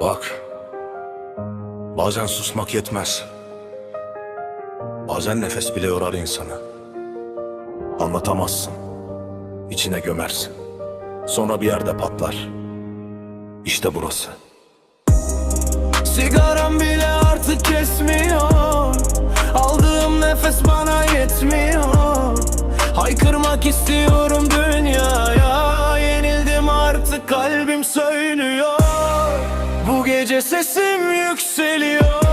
Bak. Bazen susmak yetmez. Bazen nefes bile yorar insanı. Anlatamazsın. İçine gömersin. Sonra bir yerde patlar. İşte burası. Sigaram bile artık kesmiyor Aldığım nefes bana yetmiyor Haykırmak istiyorum dünyaya sesim yükseliyor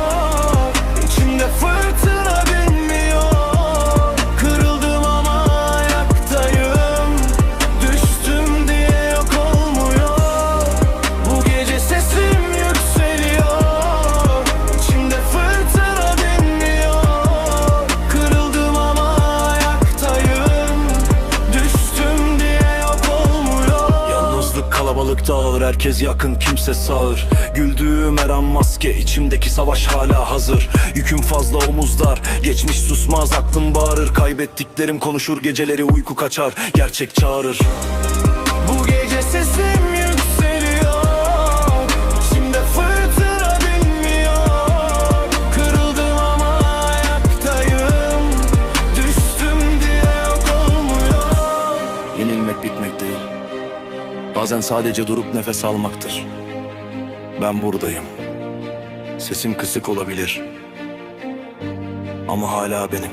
Kalabalıkta ağır Herkes yakın kimse sağır. Güldüğüm her an maske içimdeki savaş hala hazır. Yüküm fazla omuzlar Geçmiş susmaz aklım bağırır. Kaybettiklerim konuşur geceleri uyku kaçar Gerçek çağırır. Bu gece sesim yükseliyor İçimde fırtına dinmiyor Kırıldım ama ayaktayım Düştüm diye yok olmuyor. Yenilmek bitmek değil Bazen sadece durup nefes almaktır. Ben buradayım. Sesim kısık olabilir. Ama hala benim